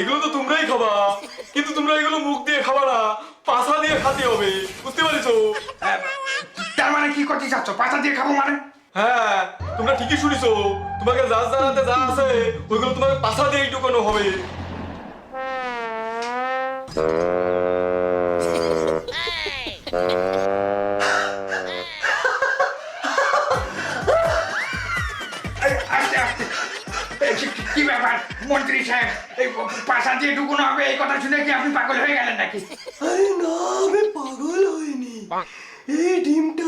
এগুলো তো তোমরাই খাবা। কিন্তু তোমরা এগুলো মুখ দিয়ে খাবা না পাশা দিয়ে খাতে হবে বুঝতে পারছ? তার মানে কি করতে চাচ্ছ? পাশা দিয়ে খাব মানে? হ্যাঁ তোমরা ঠিকই শুনেছো। তোমাকে যা জানাতে যা আছে ওইগুলো তোমাকে পাশা দিয়ে ঢুকানো হবে। কি- ব্যাপার? মন্ত্রী সাহেব, এই পাশা দিয়ে ঢুকুন হবে, এই কথা শুনে কি আপনি পাগল হয়ে গেলেন নাকি? আরে না, আমি পাগল হইনি। এই ডিমটা